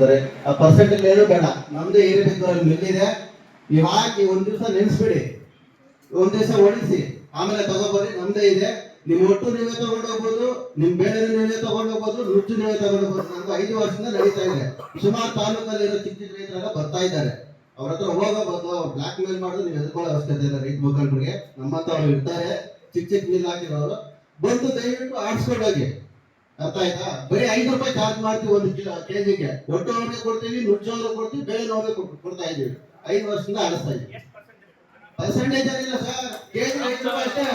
ಕೊಡ್ತಾರೆ ಆ ಪರ್ಸೆಂಟೇಜ್ ಏನು ಬೇಡ. ನಮ್ದೇ ಅಲ್ಲಿ ಮಿಲ್ಲಿದೆ ನೀವು ಹಾಕಿ ಒಂದ್ ದಿವಸ ನೆನೆಸ್ಬಿಡಿ. ಒಂದ್ ದಿವಸ ಆಮೇಲೆ ತಗೋಬರಿ ನಮ್ದೇ ಇದೆ. ನಿಮ್ ಒಟ್ಟು ನೀವೇ ತಗೊಂಡೋಗ್ಬೋದು ನಿಮ್ ಬೇಳೆ ನೀವೇ ತಗೊಂಡೋಗ್ಬೋದು ರುಚಿ ನೀವೇ ತಗೊಂಡೋಗ್ಬೋದು ನಮ್ದು ಐದು ವರ್ಷದಿಂದ ನಡೀತಾ ಇದೆ. ಸುಮಾರು ತಾಲೂಕಲ್ಲಿ ಇರೋ ಚಿಕ್ಕ ಚಿಕ್ಕ ರೈತರೆಲ್ಲ ಬರ್ತಾ ಇದ್ದಾರೆ. ಅವ್ರ ಹತ್ರ ಹೋಗಬಹುದು ಬ್ಲಾಕ್ ಮೇಲ್ ಮಾಡೋದು ನೀವು ಎದ್ಕೊಳ್ಳೋ ಅವಶ್ಯಕತೆ ಇಲ್ಲ ರೈತ ಮುಖಂಡರಿಗೆ. ನಮ್ಮಂತವ್ರು ಇರ್ತಾರೆ. ಚಿಕ್ಕ ಚಿಕ್ಕ ಮಿಲ್ ಹಾಕಿರೋರು. ಬಂದು ದಯವಿಟ್ಟು ಆಡ್ಸ್ಕೊಂಡು ಹೋಗಿ ಅರ್ಥ ಆಯ್ತಾ ಬರೀ ಐದು ರೂಪಾಯಿ ಚಾರ್ಜ್ ಮಾಡ್ತೀವಿ ಒಂದು ಕಿಲೋ ಕೆಜಿಗೆ. ಒಟ್ಟು ನೋಡಿ ಕೊಡ್ತೀವಿ ಅವ್ರಿಗೆ ಕೊಡ್ತೀವಿ ಬೇಳೆ ನೋಡಿ ಕೊಡ್ತಾ ಇದೀವಿ ಐದು ವರ್ಷದಿಂದ ಆಡಿಸ್ತಾ ಇದೀವಿ ಪರ್ಸೆಂಟೇಜ್ ಏನಿಲ್ಲ ಸರ್? ಕೆಜಿ ಐದು ರೂಪಾಯಿ ಅಷ್ಟೇ.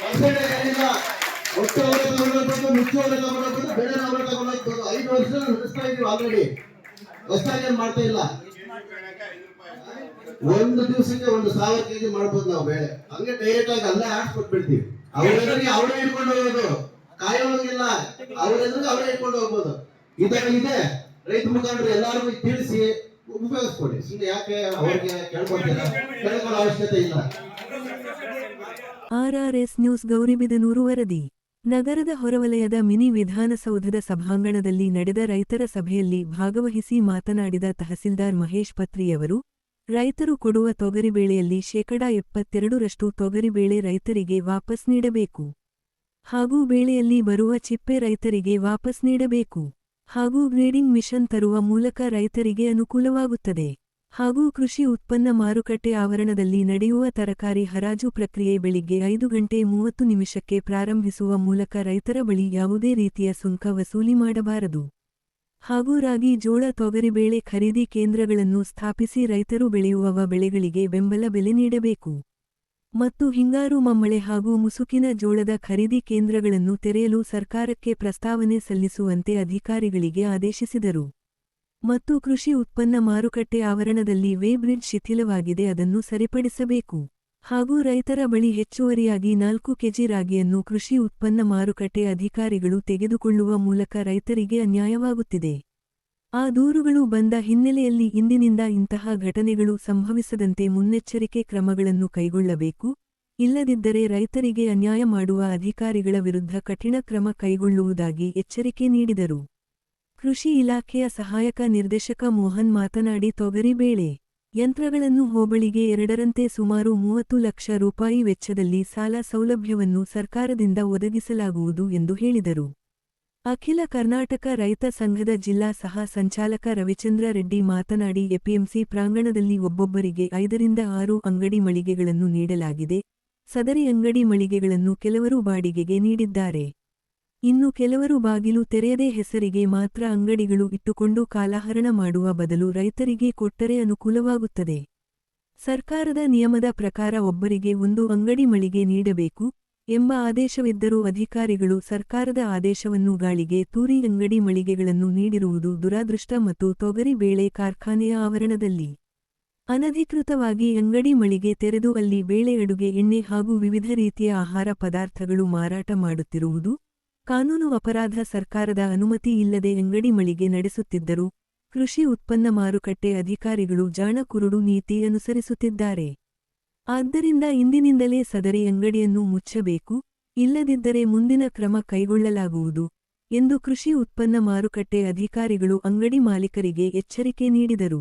ಪರ್ಸೆಂಟೇಜ್ ಏನಿಲ್ಲ. ಒಟ್ಟು ಅವರೇ ತಗೊಂಡೋಗ್ಬೋದು ನುಚ್ಚು ಅವರೇ ತಗೊಂಡೋಗ್ಬೋದು ಬೇಳೆ ಅವರೇ ತಗೊಂಡೋಗ್ಬೋದು ಐದು ವರ್ಷ ನಡೆಸ್ತಾ ಇದೀವಿ ಆಲ್ರೆಡಿ ಹೊಸದಾಗಿ ಏನ್ ಮಾಡ್ತಾ ಇಲ್ಲ? ಒಂದು ದಿವಸಕ್ಕೆ ಒಂದು ಸಾವಿರ ಕೆಜಿ ಮಾಡ್ಬೋದು ನಾವು ಬೇಳೆ. ಹಂಗೆ ಡೈರೆಕ್ಟ್ ಆಗಿ ಅಲ್ಲೇ ಆಡ್ಸ್ಕೊಟ್ಬಿಡ್ತೀವಿ ಅವ್ರಿಗೆ ಅವರೇ ಇಟ್ಕೊಂಡು ಹೋಗೋದು. ಕಾಯೋಗಿಲ್ಲ ಅವ್ರೆದುರಿಗೆ ಅವರೇ ಇಟ್ಕೊಂಡು ಹೋಗ್ಬೋದು. ತರ ಇದೆ ರೈತ ಮುಖಂಡರು ಎಲ್ಲಾರು ತಿಳಿಸಿ ಉಪಯೋಗಿಸ್ಕೊಳ್ಳಿ. ಸುಮ್ಮನೆ ಯಾಕೆ ಅವ್ರಿಗೆ ಕೇಳ್ಕೊಳ್ತೀರ? ಕೇಳ್ಕೊಳ್ಳೋ ಅವಶ್ಯಕತೆ ಇಲ್ಲ. ಆರ್ಆರ್ಎಸ್ ನ್ಯೂಸ್ ಗೌರಿಬಿದನೂರು ವರದಿ. ನಗರದ ಹೊರವಲಯದ ಮಿನಿ ವಿಧಾನಸೌಧದ ಸಭಾಂಗಣದಲ್ಲಿ ನಡೆದ ರೈತರ ಸಭೆಯಲ್ಲಿ ಭಾಗವಹಿಸಿ ಮಾತನಾಡಿದ ತಹಸೀಲ್ದಾರ್ ಮಹೇಶ್ ಪತ್ರಿಯವರು ರೈತರು ಕೊಡುವ ತೊಗರಿಬೇಳೆಯಲ್ಲಿ ಶೇಕಡಾ ಎಪ್ಪತ್ತೆರಡರಷ್ಟು ತೊಗರಿಬೇಳೆ ರೈತರಿಗೆ ವಾಪಸ್ ನೀಡಬೇಕು. ಹಾಗೂ ಬೇಳೆಯಲ್ಲಿ ಬರುವ ಚಿಪ್ಪೆ ರೈತರಿಗೆ ವಾಪಸ್ ನೀಡಬೇಕು. ಹಾಗೂ ಗ್ರೇಡಿಂಗ್ ಮಿಷನ್ ತರುವ ಮೂಲಕ ರೈತರಿಗೆ ಅನುಕೂಲವಾಗುತ್ತದೆ. ಹಾಗೂ ಕೃಷಿ ಉತ್ಪನ್ನ ಮಾರುಕಟ್ಟೆ ಆವರಣದಲ್ಲಿ ನಡೆಯುವ ತರಕಾರಿ ಹರಾಜು ಪ್ರಕ್ರಿಯೆ ಬೆಳಿಗ್ಗೆ ಐದು ಗಂಟೆ ಮೂವತ್ತು ನಿಮಿಷಕ್ಕೆ ಪ್ರಾರಂಭಿಸುವ ಮೂಲಕ ರೈತರ ಬಳಿ ಯಾವುದೇ ರೀತಿಯ ಸುಂಕ ವಸೂಲಿ ಮಾಡಬಾರದು. ಹಾಗೂ ರಾಗಿ, ಜೋಳ, ತೊಗರಿಬೇಳೆ ಖರೀದಿ ಕೇಂದ್ರಗಳನ್ನು ಸ್ಥಾಪಿಸಿ ರೈತರು ಬೆಳೆಯುವವ ಬೆಳೆಗಳಿಗೆ ಬೆಂಬಲ ಬೆಲೆ ನೀಡಬೇಕು. ಮತ್ತು ಹಿಂಗಾರು ಮಮ್ಮಳೆ ಹಾಗೂ ಮುಸುಕಿನ ಜೋಳದ ಖರೀದಿ ಕೇಂದ್ರಗಳನ್ನು ತೆರೆಯಲು ಸರ್ಕಾರಕ್ಕೆ ಪ್ರಸ್ತಾವನೆ ಸಲ್ಲಿಸುವಂತೆ ಅಧಿಕಾರಿಗಳಿಗೆ ಆದೇಶಿಸಿದರು. ಮತ್ತು ಕೃಷಿ ಉತ್ಪನ್ನ ಮಾರುಕಟ್ಟೆ ಆವರಣದಲ್ಲಿ ವೇಬ್ರಿಡ್ಜ್ ಶಿಥಿಲವಾಗಿದೆ, ಅದನ್ನು ಸರಿಪಡಿಸಬೇಕು. ಹಾಗೂ ರೈತರ ಬಳಿ ಹೆಚ್ಚುವರಿಯಾಗಿ ನಾಲ್ಕು ಕೆಜಿ ರಾಗಿಯನ್ನು ಕೃಷಿ ಉತ್ಪನ್ನ ಮಾರುಕಟ್ಟೆ ಅಧಿಕಾರಿಗಳು ತೆಗೆದುಕೊಳ್ಳುವ ಮೂಲಕ ರೈತರಿಗೆ ಅನ್ಯಾಯವಾಗುತ್ತಿದೆ. ಆ ದೂರುಗಳು ಬಂದ ಹಿನ್ನೆಲೆಯಲ್ಲಿ ಇಂದಿನಿಂದ ಇಂತಹ ಘಟನೆಗಳು ಸಂಭವಿಸದಂತೆ ಮುನ್ನೆಚ್ಚರಿಕೆ ಕ್ರಮಗಳನ್ನು ಕೈಗೊಳ್ಳಬೇಕು. ಇಲ್ಲದಿದ್ದರೆ ರೈತರಿಗೆ ಅನ್ಯಾಯ ಮಾಡುವ ಅಧಿಕಾರಿಗಳ ವಿರುದ್ಧ ಕಠಿಣ ಕ್ರಮ ಕೈಗೊಳ್ಳುವುದಾಗಿ ಎಚ್ಚರಿಕೆ ನೀಡಿದರು. ಕೃಷಿ ಇಲಾಖೆಯ ಸಹಾಯಕ ನಿರ್ದೇಶಕ ಮೋಹನ್ ಮಾತನಾಡಿ, ತೊಗರಿ ಬೇಳೆ ಯಂತ್ರಗಳನ್ನು ಹೋಬಳಿಗೆ ಎರಡರಂತೆ ಸುಮಾರು ಮೂವತ್ತು ಲಕ್ಷ ರೂಪಾಯಿ ವೆಚ್ಚದಲ್ಲಿ ಸಾಲ ಸೌಲಭ್ಯವನ್ನು ಸರ್ಕಾರದಿಂದ ಒದಗಿಸಲಾಗುವುದು ಎಂದು ಹೇಳಿದರು. ಅಖಿಲ ಕರ್ನಾಟಕ ರೈತ ಸಂಘದ ಜಿಲ್ಲಾ ಸಹ ಸಂಚಾಲಕ ರವಿಚಂದ್ರ ರೆಡ್ಡಿ ಮಾತನಾಡಿ, ಎಪಿಎಂಸಿ ಪ್ರಾಂಗಣದಲ್ಲಿ ಒಬ್ಬೊಬ್ಬರಿಗೆ ಐದರಿಂದ ಆರು ಅಂಗಡಿ ಮಳಿಗೆಗಳನ್ನು ನೀಡಲಾಗಿದೆ. ಸದರಿ ಅಂಗಡಿ ಮಳಿಗೆಗಳನ್ನು ಕೆಲವರು ಬಾಡಿಗೆಗೆ ನೀಡಿದ್ದಾರೆ. ಇನ್ನು ಕೆಲವರು ಬಾಗಿಲು ತೆರೆಯದೇ ಹೆಸರಿಗೆ ಮಾತ್ರ ಅಂಗಡಿಗಳು ಇಟ್ಟುಕೊಂಡು ಕಾಲಹರಣ ಮಾಡುವ ಬದಲು ರೈತರಿಗೆ ಕೊಟ್ಟರೆ ಅನುಕೂಲವಾಗುತ್ತದೆ. ಸರ್ಕಾರದ ನಿಯಮದ ಪ್ರಕಾರ ಒಬ್ಬರಿಗೆ ಒಂದು ಅಂಗಡಿ ಮಳಿಗೆ ನೀಡಬೇಕು. ಎಂಬ ಆದೇಶವಿದ್ದರೂ ಅಧಿಕಾರಿಗಳು ಸರ್ಕಾರದ ಆದೇಶವನ್ನು ಗಾಳಿಗೆ ತೂರಿ ಅಂಗಡಿ ಮಳಿಗೆಗಳನ್ನು ನೀಡಿರುವುದು ದುರಾದೃಷ್ಟ ಮತ್ತು ತೊಗರಿ ಬೇಳೆ ಕಾರ್ಖಾನೆಯ ಆವರಣದಲ್ಲಿ. ಅನಧಿಕೃತವಾಗಿ ಅಂಗಡಿ ಮಳಿಗೆ ತೆರೆದು ಅಲ್ಲಿ ಬೇಳೆ ಅಡುಗೆ, ಎಣ್ಣೆ ಹಾಗೂ ವಿವಿಧ ರೀತಿಯ ಆಹಾರ ಪದಾರ್ಥಗಳು ಮಾರಾಟ ಮಾಡುತ್ತಿರುವುದು. ಕಾನೂನು ಅಪರಾಧ ಸರ್ಕಾರದ ಅನುಮತಿ ಇಲ್ಲದೆ ಅಂಗಡಿ ಮಳಿಗೆ ನಡೆಸುತ್ತಿದ್ದರು ಕೃಷಿ ಉತ್ಪನ್ನ ಮಾರುಕಟ್ಟೆ ಅಧಿಕಾರಿಗಳು ಜಾಣ ಕುರುಡು ನೀತಿ ಅನುಸರಿಸುತ್ತಿದ್ದಾರೆ. ಆದ್ದರಿಂದ ಇಂದಿನಿಂದಲೇ ಸದರಿ ಅಂಗಡಿಯನ್ನು ಮುಚ್ಚಬೇಕು, ಇಲ್ಲದಿದ್ದರೆ ಮುಂದಿನ ಕ್ರಮ ಕೈಗೊಳ್ಳಲಾಗುವುದು, ಎಂದು ಕೃಷಿ ಉತ್ಪನ್ನ ಮಾರುಕಟ್ಟೆ ಅಧಿಕಾರಿಗಳು ಅಂಗಡಿ ಮಾಲೀಕರಿಗೆ ಎಚ್ಚರಿಕೆ ನೀಡಿದರು.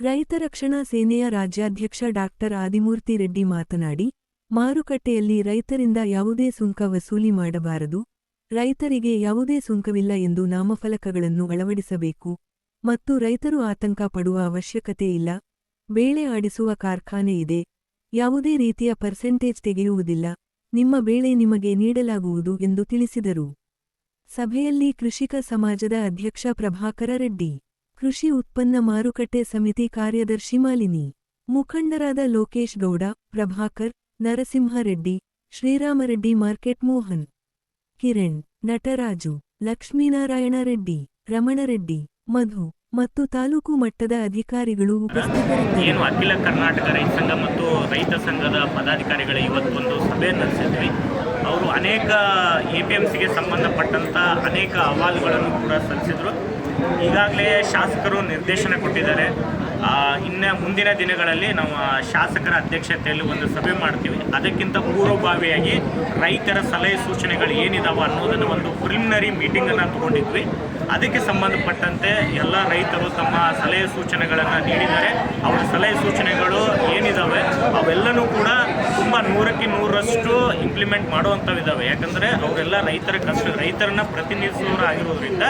ರೈತ ರಕ್ಷಣಾ ಸೇನೆಯ ರಾಜ್ಯಾಧ್ಯಕ್ಷ ಡಾಕ್ಟರ್ ಆದಿಮೂರ್ತಿ ರೆಡ್ಡಿ ಮಾತನಾಡಿ, ಮಾರುಕಟ್ಟೆಯಲ್ಲಿ ರೈತರಿಂದ ಯಾವುದೇ ಸುಂಕ ವಸೂಲಿ ಮಾಡಬಾರದು, ರೈತರಿಗೆ ಯಾವುದೇ ಸುಂಕವಿಲ್ಲ ಎಂದು ನಾಮಫಲಕಗಳನ್ನು ಅಳವಡಿಸಬೇಕು, ಮತ್ತು ರೈತರು ಆತಂಕ ಪಡುವ ಅವಶ್ಯಕತೆ ಇಲ್ಲ, ಬೇಳೆ ಆಡಿಸುವ ಕಾರ್ಖಾನೆ ಇದೆ ಯಾವುದೇ ರೀತಿಯ ಪರ್ಸೆಂಟೇಜ್ ತೆಗೆಯುವುದಿಲ್ಲ. ನಿಮ್ಮ ಬೇಳೆ ನಿಮಗೆ ನೀಡಲಾಗುವುದು ಎಂದು ತಿಳಿಸಿದರು. ಸಭೆಯಲ್ಲಿ ಕೃಷಿಕ ಸಮಾಜದ ಅಧ್ಯಕ್ಷ ಪ್ರಭಾಕರ ರೆಡ್ಡಿ, ಕೃಷಿ ಉತ್ಪನ್ನ ಮಾರುಕಟ್ಟೆ ಸಮಿತಿ ಕಾರ್ಯದರ್ಶಿ ಮಾಲಿನಿ, ಮುಖಂಡರಾದ ಲೋಕೇಶ್ ಗೌಡ, ಪ್ರಭಾಕರ್ ನರಸಿಂಹರೆಡ್ಡಿ ಶ್ರೀರಾಮರೆಡ್ಡಿ ಮಾರ್ಕೆಟ್ ಮೋಹನ್, ಕಿರಣ್, ನಟರಾಜು, ಲಕ್ಷ್ಮೀನಾರಾಯಣ ರೆಡ್ಡಿ ರಮಣರೆಡ್ಡಿ ಮಧು ಮತ್ತು ತಾಲೂಕು ಮಟ್ಟದ ಅಧಿಕಾರಿಗಳು ಏನು ಅಖಿಲ ಕರ್ನಾಟಕ ರೈತ ಸಂಘ ಮತ್ತು ರೈತ ಸಂಘದ ಪದಾಧಿಕಾರಿಗಳ ಇವತ್ತೊಂದು ಸಭೆ ನಡೆಸಿದ್ವಿ. ಅವರು ಅನೇಕ ಎ ಪಿ ಎಂ ಸಿಗೆ ಸಂಬಂಧಪಟ್ಟಂಥ ಅನೇಕ ಅಹವಾಲುಗಳನ್ನು ಕೂಡ ಸಲ್ಲಿಸಿದರು. ಈಗಾಗಲೇ ಶಾಸಕರು ನಿರ್ದೇಶನ ಕೊಟ್ಟಿದ್ದಾರೆ. ಇನ್ನು ಮುಂದಿನ ದಿನಗಳಲ್ಲಿ ನಾವು ಶಾಸಕರ ಅಧ್ಯಕ್ಷತೆಯಲ್ಲಿ ಒಂದು ಸಭೆ ಮಾಡ್ತೀವಿ. ಅದಕ್ಕಿಂತ ಪೂರ್ವಭಾವಿಯಾಗಿ ರೈತರ ಸಲಹೆ ಸೂಚನೆಗಳು ಏನಿದಾವೆ ಅನ್ನೋದನ್ನು ಒಂದು ಪ್ರಿಲಿಮಿನರಿ ಮೀಟಿಂಗನ್ನು ತಗೊಂಡಿದ್ವಿ. ಅದಕ್ಕೆ ಸಂಬಂಧಪಟ್ಟಂತೆ ಎಲ್ಲ ರೈತರು ತಮ್ಮ ಸಲಹೆ ಸೂಚನೆಗಳನ್ನು ನೀಡಿದ್ದಾರೆ. ಅವರ ಸಲಹೆ ಸೂಚನೆಗಳು ಏನಿದ್ದಾವೆ ಅವೆಲ್ಲನೂ ಕೂಡ ತುಂಬ ನೂರಕ್ಕೆ ನೂರಷ್ಟು ಇಂಪ್ಲಿಮೆಂಟ್ ಮಾಡುವಂಥವಿದ್ದಾವೆ ಯಾಕಂದರೆ ಅವರೆಲ್ಲ ರೈತರ ಕಷ್ಟ, ರೈತರನ್ನ ಪ್ರತಿನಿಧಿಸುವ ಆಗಿರೋದ್ರಿಂದ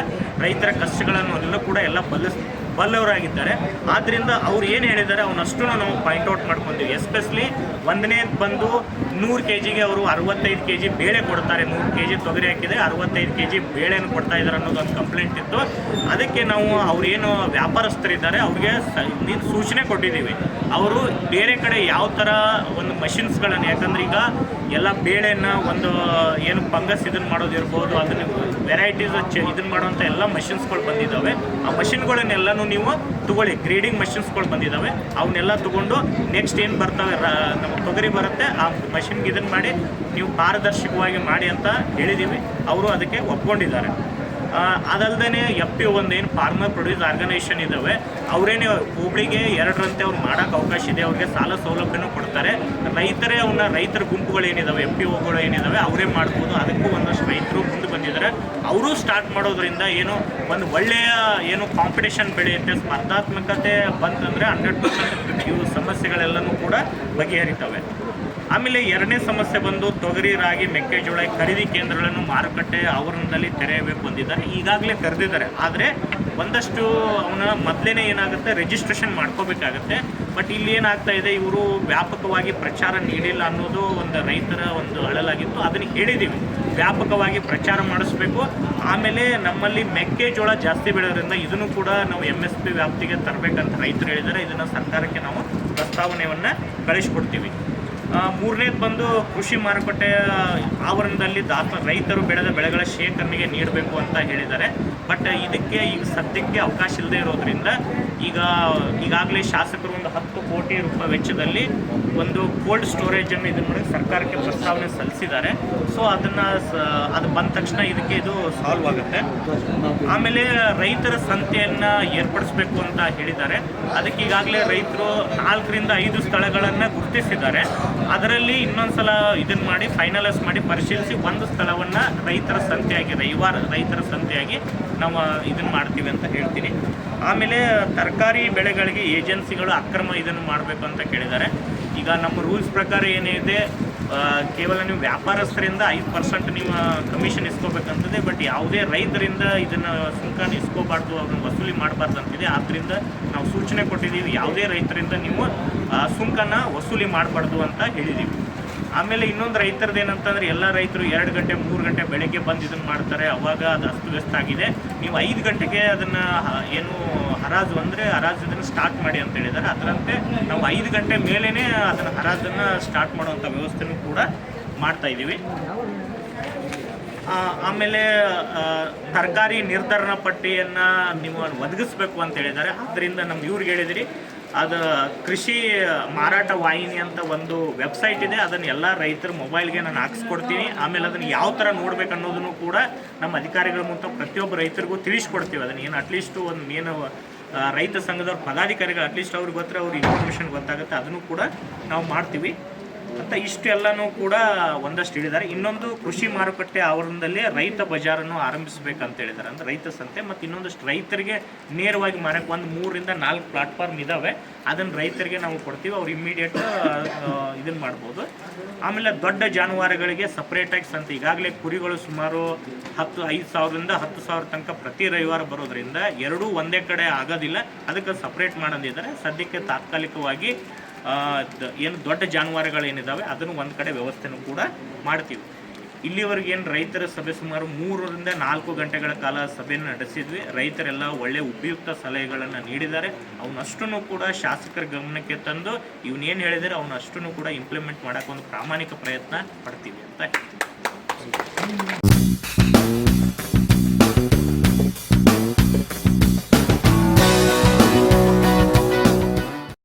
ರೈತರ ಕಷ್ಟಗಳನ್ನು ಎಲ್ಲ ಕೂಡ ಎಲ್ಲ ಬಲ್ಲಿಸ್ ಬಲ್ಲವರಾಗಿದ್ದಾರೆ ಆದ್ದರಿಂದ ಅವ್ರು ಏನು ಹೇಳಿದ್ದಾರೆ ಅವನಷ್ಟು ನಾವು ಪಾಯಿಂಟ್ ಔಟ್ ಮಾಡ್ಕೊತೀವಿ. ಎಸ್ಪೆಷಲಿ ಒಂದನೇ ಬಂದು ನೂರು ಕೆ ಜಿಗೆ ಅವರು ಅರವತ್ತೈದು ಕೆ ಜಿ ಬೇಳೆ ಕೊಡ್ತಾರೆ. ನೂರು ಕೆ ಜಿ ತೊಗರಿ ಹಾಕಿದೆ ಅರವತ್ತೈದು ಕೆ ಜಿ ಬೇಳೆಯನ್ನು ಕೊಡ್ತಾ ಇದ್ದಾರೆ ಅನ್ನೋದು ಒಂದು ಕಂಪ್ಲೇಂಟ್ ಇತ್ತು. ಅದಕ್ಕೆ ನಾವು ಅವ್ರೇನು ವ್ಯಾಪಾರಸ್ಥರಿದ್ದಾರೆ, ಅವ್ರಿಗೆ ಸೂಚನೆ ಕೊಟ್ಟಿದ್ದೀವಿ. ಅವರು ಬೇರೆ ಕಡೆ ಯಾವ ಥರ ಒಂದು ಮಷಿನ್ಸ್ಗಳನ್ನು ಯಾಕಂದ್ರೆ ಈಗ ಎಲ್ಲ ಬೇಳೆನ ಒಂದು, ಏನು ಫಂಗಸ್ ಇದನ್ನು ಮಾಡೋದಿರ್ಬೋದು ಅದನ್ನು ವೆರೈಟೀಸ್ ಇದನ್ನು ಮಾಡುವಂಥ ಎಲ್ಲ ಮಷಿನ್ಸ್ಗಳು ಬಂದಿದ್ದಾವೆ ಆ ಮಷಿನ್ಗಳನ್ನೆಲ್ಲನೂ ನೀವು ತಗೊಳ್ಳಿ. ಗ್ರೀಡಿಂಗ್ ಮಷಿನ್ಸ್ಗಳು ಬಂದಿದ್ದಾವೆ ಅವನ್ನೆಲ್ಲ ತಗೊಂಡು ನೆಕ್ಸ್ಟ್ ಏನು ಬರ್ತವೆ ನಮ್ಮ ತೊಗರಿ ಬರುತ್ತೆ. ಆ ಮಷಿನ್ಗೆ ಇದನ್ನು ಮಾಡಿ ನೀವು ಪಾರದರ್ಶಕವಾಗಿ ಮಾಡಿ ಅಂತ ಹೇಳಿದ್ದೀವಿ ಅವರು ಅದಕ್ಕೆ ಒಪ್ಕೊಂಡಿದ್ದಾರೆ. ಅದಲ್ಲದೆ ಎಫ್ ಪಿ ಒಂದು ಏನು ಫಾರ್ಮರ್ ಪ್ರೊಡ್ಯೂಸ್ ಆರ್ಗನೈಸೇಷನ್ ಇದ್ದಾವೆ ಅವರೇನೇ ಹುಬ್ಳಿಗೆ ಎರಡರಂತೆ ಅವ್ರು ಮಾಡೋಕ್ಕೆ ಅವಕಾಶ ಇದೆ. ಅವ್ರಿಗೆ ಸಾಲ ಸೌಲಭ್ಯನೂ ಕೊಡ್ತಾರೆ. ರೈತರೇ ಅವನ್ನ ರೈತರ ಗುಂಪುಗಳು ಏನಿದಾವೆ ಎಂ ಪಿ ಒಗಳು ಏನಿದಾವೆ, ಅವರೇ ಮಾಡ್ಬೋದು. ಅದಕ್ಕೂ ಒಂದಷ್ಟು ರೈತರು ಮುಂದೆ ಬಂದಿದ್ದಾರೆ. ಅವರು ಸ್ಟಾರ್ಟ್ ಮಾಡೋದ್ರಿಂದ ಏನು ಒಂದು ಒಳ್ಳೆಯ ಏನು ಕಾಂಪಿಟೇಷನ್ ಬೆಳೆಯುತ್ತೆ, ಸ್ಪರ್ಧಾತ್ಮಕತೆ ಬಂತಂದರೆ ಹಂಡ್ರೆಡ್ ಪರ್ಸೆಂಟ್ ಇವು ಸಮಸ್ಯೆಗಳೆಲ್ಲನೂ ಕೂಡ ಬಗೆಹರಿತವೆ. ಆಮೇಲೆ ಎರಡನೇ ಸಮಸ್ಯೆ ಬಂದು ತೊಗರಿ, ರಾಗಿ, ಮೆಕ್ಕೆಜೋಳ ಖರೀದಿ ಕೇಂದ್ರಗಳನ್ನು ಮಾರುಕಟ್ಟೆ ಆವರಣದಲ್ಲಿ ತೆರೆಯಬೇಕು ಅಂದಿದ್ದಾರೆ. ಈಗಾಗಲೇ ಕರೆದಿದ್ದಾರೆ ಆದರೆ ಒಂದಷ್ಟು ಅವನ ಮೊದಲೇ ಏನಾಗುತ್ತೆ ರಿಜಿಸ್ಟ್ರೇಷನ್ ಮಾಡ್ಕೋಬೇಕಾಗತ್ತೆ. ಬಟ್ ಇಲ್ಲಿ ಏನಾಗ್ತಾ ಇದೆ, ಇವರು ವ್ಯಾಪಕವಾಗಿ ಪ್ರಚಾರ ನೀಡಿಲ್ಲ ಅನ್ನೋದು ಒಂದು ರೈತರ ಒಂದು ಅಳಲಾಗಿತ್ತು. ಅದನ್ನು ಹೇಳಿದ್ದೀವಿ ವ್ಯಾಪಕವಾಗಿ ಪ್ರಚಾರ ಮಾಡಿಸ್ಬೇಕು. ಆಮೇಲೆ ನಮ್ಮಲ್ಲಿ ಮೆಕ್ಕೆಜೋಳ ಜಾಸ್ತಿ ಬೆಳೆಯೋದ್ರಿಂದ ಇದನ್ನು ಕೂಡ ನಾವು ಎಂ ಎಸ್ ಪಿ ವ್ಯಾಪ್ತಿಗೆ ತರಬೇಕಂತ ರೈತರು ಹೇಳಿದ್ದಾರೆ. ಇದನ್ನು ಸರ್ಕಾರಕ್ಕೆ ನಾವು ಪ್ರಸ್ತಾವನೆಯನ್ನು ಕಳಿಸ್ಕೊಡ್ತೀವಿ. ಮೂರನೇದು ಬಂದು ಕೃಷಿ ಮಾರುಕಟ್ಟೆಯ ಆವರಣದಲ್ಲಿ ದಾತ ರೈತರು ಬೆಳೆದ ಬೆಳೆಗಳ ಶೇಖರಣೆಗೆ ನೀಡಬೇಕು ಅಂತ ಹೇಳಿದ್ದಾರೆ. ಬಟ್ ಇದಕ್ಕೆ ಈಗ ಸದ್ಯಕ್ಕೆ ಅವಕಾಶ ಇಲ್ಲದೆ ಇರೋದ್ರಿಂದ ಈಗ ಈಗಾಗಲೇ ಶಾಸಕರು ಒಂದು ಹತ್ತು ಕೋಟಿ ರೂಪಾಯಿ ವೆಚ್ಚದಲ್ಲಿ ಒಂದು ಕೋಲ್ಡ್ ಸ್ಟೋರೇಜನ್ನು ಇದನ್ನು ನೋಡಿ ಸರ್ಕಾರಕ್ಕೆ ಪ್ರಸ್ತಾವನೆ ಸಲ್ಲಿಸಿದ್ದಾರೆ. ಸೊ ಅದನ್ನು ಅದು ಬಂದ ತಕ್ಷಣ ಇದಕ್ಕೆ ಇದು ಸಾಲ್ವ್ ಆಗುತ್ತೆ. ಆಮೇಲೆ ರೈತರ ಸಂತೆಯನ್ನು ಏರ್ಪಡಿಸಬೇಕು ಅಂತ ಹೇಳಿದ್ದಾರೆ. ಅದಕ್ಕೆ ಈಗಾಗಲೇ ರೈತರು ನಾಲ್ಕರಿಂದ ಐದು ಸ್ಥಳಗಳನ್ನು ಗುರುತಿಸಿದ್ದಾರೆ. ಅದರಲ್ಲಿ ಇನ್ನೊಂದ್ಸಲ ಇದನ್ನು ಮಾಡಿ ಫೈನಲೈಸ್ ಮಾಡಿ ಪರಿಶೀಲಿಸಿ ಒಂದು ಸ್ಥಳವನ್ನು ರೈತರ ಸಂತೆಯಾಗಿ, ರವಿವಾರ ರೈತರ ಸಂತೆಯಾಗಿ ನಾವು ಇದನ್ನು ಮಾಡ್ತೀವಿ ಅಂತ ಹೇಳ್ತೀನಿ. ಆಮೇಲೆ ತರಕಾರಿ ಬೆಳೆಗಳಿಗೆ ಏಜೆನ್ಸಿಗಳು ಅಕ್ರಮ ಇದನ್ನು ಮಾಡಬೇಕು ಅಂತ ಕೇಳಿದ್ದಾರೆ. ಈಗ ನಮ್ಮ ರೂಲ್ಸ್ ಪ್ರಕಾರ ಏನಿದೆ ಕೇವಲ ನೀವು ವ್ಯಾಪಾರಸ್ಥರಿಂದ ಐದು ಪರ್ಸೆಂಟ್ ನೀವು ಕಮಿಷನ್ ಇಸ್ಕೋಬೇಕಂತದೆ ಬಟ್ ಯಾವುದೇ ರೈತರಿಂದ ಇದನ್ನು ಸುಂಕನ ಇಸ್ಕೋಬಾರ್ದು, ಅವ್ರನ್ನ ವಸೂಲಿ ಮಾಡಬಾರ್ದು ಅಂತಿದೆ. ಆದ್ದರಿಂದ ನಾವು ಸೂಚನೆ ಕೊಟ್ಟಿದ್ದೀವಿ, ಯಾವುದೇ ರೈತರಿಂದ ನೀವು ಸುಂಕನ ವಸೂಲಿ ಮಾಡಬಾರ್ದು ಅಂತ ಹೇಳಿದ್ದೀವಿ. ಆಮೇಲೆ ಇನ್ನೊಂದು ರೈತರದ್ದು ಏನಂತಂದ್ರೆ, ಎಲ್ಲ ರೈತರು ಎರಡು ಗಂಟೆ, ಮೂರು ಗಂಟೆ ಬೆಳಗ್ಗೆ ಬಂದು ಇದನ್ನು ಮಾಡ್ತಾರೆ, ಅವಾಗ ಅದು ಅಸ್ತವ್ಯಸ್ತ ಆಗಿದೆ. ನೀವು ಐದು ಗಂಟೆಗೆ ಅದನ್ನು ಏನು ಹರಾಜು ಅಂದರೆ ಹರಾಜನ್ನು ಸ್ಟಾರ್ಟ್ ಮಾಡಿ ಅಂತ ಹೇಳಿದ್ದಾರೆ. ಅದರಂತೆ ನಾವು ಐದು ಗಂಟೆ ಮೇಲೇ ಅದನ್ನು ಹರಾಜನ್ನು ಸ್ಟಾರ್ಟ್ ಮಾಡುವಂಥ ವ್ಯವಸ್ಥೆನೂ ಕೂಡ ಮಾಡ್ತಾ ಇದ್ದೀವಿ. ಆಮೇಲೆ ತರಕಾರಿ ನಿರ್ಧರಣ ಪಟ್ಟಿಯನ್ನು ನೀವು ಒದಗಿಸ್ಬೇಕು ಅಂತ ಹೇಳಿದ್ದಾರೆ. ಆದ್ದರಿಂದ ನಮ್ಮ ಇವ್ರಿಗೆ ಹೇಳಿದಿರಿ, ಅದು ಕೃಷಿ ಮಾರಾಟ ವಾಹಿನಿ ಅಂತ ಒಂದು ವೆಬ್ಸೈಟ್ ಇದೆ. ಅದನ್ನು ಎಲ್ಲ ರೈತರ ಮೊಬೈಲ್ಗೆ ನಾನು ಹಾಕ್ಸ್ಕೊಡ್ತೀನಿ. ಆಮೇಲೆ ಅದನ್ನು ಯಾವ ಥರ ನೋಡ್ಬೇಕು ಅನ್ನೋದನ್ನು ಕೂಡ ನಮ್ಮ ಅಧಿಕಾರಿಗಳ ಮೂಲಕ ಪ್ರತಿಯೊಬ್ಬ ರೈತರಿಗೂ ತಿಳಿಸ್ಕೊಡ್ತೀವಿ. ಅದನ್ನು ಏನು ಅಟ್ಲೀಸ್ಟು ಒಂದು ಏನು ರೈತ ಸಂಘದವ್ರ ಪದಾಧಿಕಾರಿಗಳು ಅಟ್ಲೀಸ್ಟ್ ಅವ್ರಿಗೆ ಗೊತ್ತಿರೋ ಅವ್ರಿಗೆ ಇನ್ಫಾರ್ಮೇಷನ್ ಗೊತ್ತಾಗುತ್ತೆ ಅದನ್ನು ಕೂಡ ನಾವು ಮಾಡ್ತೀವಿ. ಅಂತ ಇಷ್ಟೆಲ್ಲನೂ ಕೂಡ ಒಂದಷ್ಟು ಹೇಳಿದ್ದಾರೆ. ಇನ್ನೊಂದು ಕೃಷಿ ಮಾರುಕಟ್ಟೆ ಆವರಣದಲ್ಲಿ ರೈತ ಬಜಾರನ್ನು ಆರಂಭಿಸಬೇಕಂತ ಹೇಳಿದ್ದಾರೆ. ಅಂದ್ರೆ ರೈತ ಸಂತೆ ಮತ್ತು ಇನ್ನೊಂದಷ್ಟು ರೈತರಿಗೆ ನೇರವಾಗಿ ಮಾರಕ್ಕೆ ಒಂದು ಮೂರರಿಂದ ನಾಲ್ಕು ಪ್ಲಾಟ್ಫಾರ್ಮ್ ಇದ್ದಾವೆ ಅದನ್ನು ರೈತರಿಗೆ ನಾವು ಕೊಡ್ತೀವಿ. ಅವ್ರು ಇಮ್ಮಿಡಿಯೇಟ್ ಇದನ್ನು ಮಾಡ್ಬೋದು. ಆಮೇಲೆ ದೊಡ್ಡ ಜಾನುವಾರುಗಳಿಗೆ ಸಪ್ರೇಟಾಗಿ ಸಂತೆ. ಈಗಾಗಲೇ ಕುರಿಗಳು ಸುಮಾರು ಹತ್ತು, ಐದು ಸಾವಿರದಿಂದ ಹತ್ತು ಸಾವಿರ ತನಕ ಪ್ರತಿ ರವಿವಾರ ಬರೋದ್ರಿಂದ ಎರಡೂ ಒಂದೇ ಕಡೆ ಆಗೋದಿಲ್ಲ. ಅದಕ್ಕೆ ಸಪ್ರೇಟ್ ಮಾಡೋದಿದ್ದಾರೆ. ಸದ್ಯಕ್ಕೆ ತಾತ್ಕಾಲಿಕವಾಗಿ ಏನು ದೊಡ್ಡ ಜಾನುವಾರುಗಳೇನಿದ್ದಾವೆ ಅದನ್ನು ಒಂದು ಕಡೆ ವ್ಯವಸ್ಥೆನೂ ಕೂಡ ಮಾಡ್ತೀವಿ. ಇಲ್ಲಿವರೆಗೆ ಏನು ರೈತರ ಸಭೆ ಸುಮಾರು ಮೂರರಿಂದ ನಾಲ್ಕು ಗಂಟೆಗಳ ಕಾಲ ಸಭೆಯನ್ನು ನಡೆಸಿದ್ವಿ. ರೈತರೆಲ್ಲ ಒಳ್ಳೆ ಉಪಯುಕ್ತ ಸಲಹೆಗಳನ್ನು ನೀಡಿದ್ದಾರೆ. ಅವನಷ್ಟನ್ನು ಕೂಡ ಶಾಸಕರ ಗಮನಕ್ಕೆ ತಂದು, ಇವನೇನು ಹೇಳಿದರೆ ಅವನಷ್ಟನ್ನು ಕೂಡ ಇಂಪ್ಲಿಮೆಂಟ್ ಮಾಡೋಕ್ಕೊಂದು ಪ್ರಾಮಾಣಿಕ ಪ್ರಯತ್ನ ಪಡ್ತೀವಿ ಅಂತ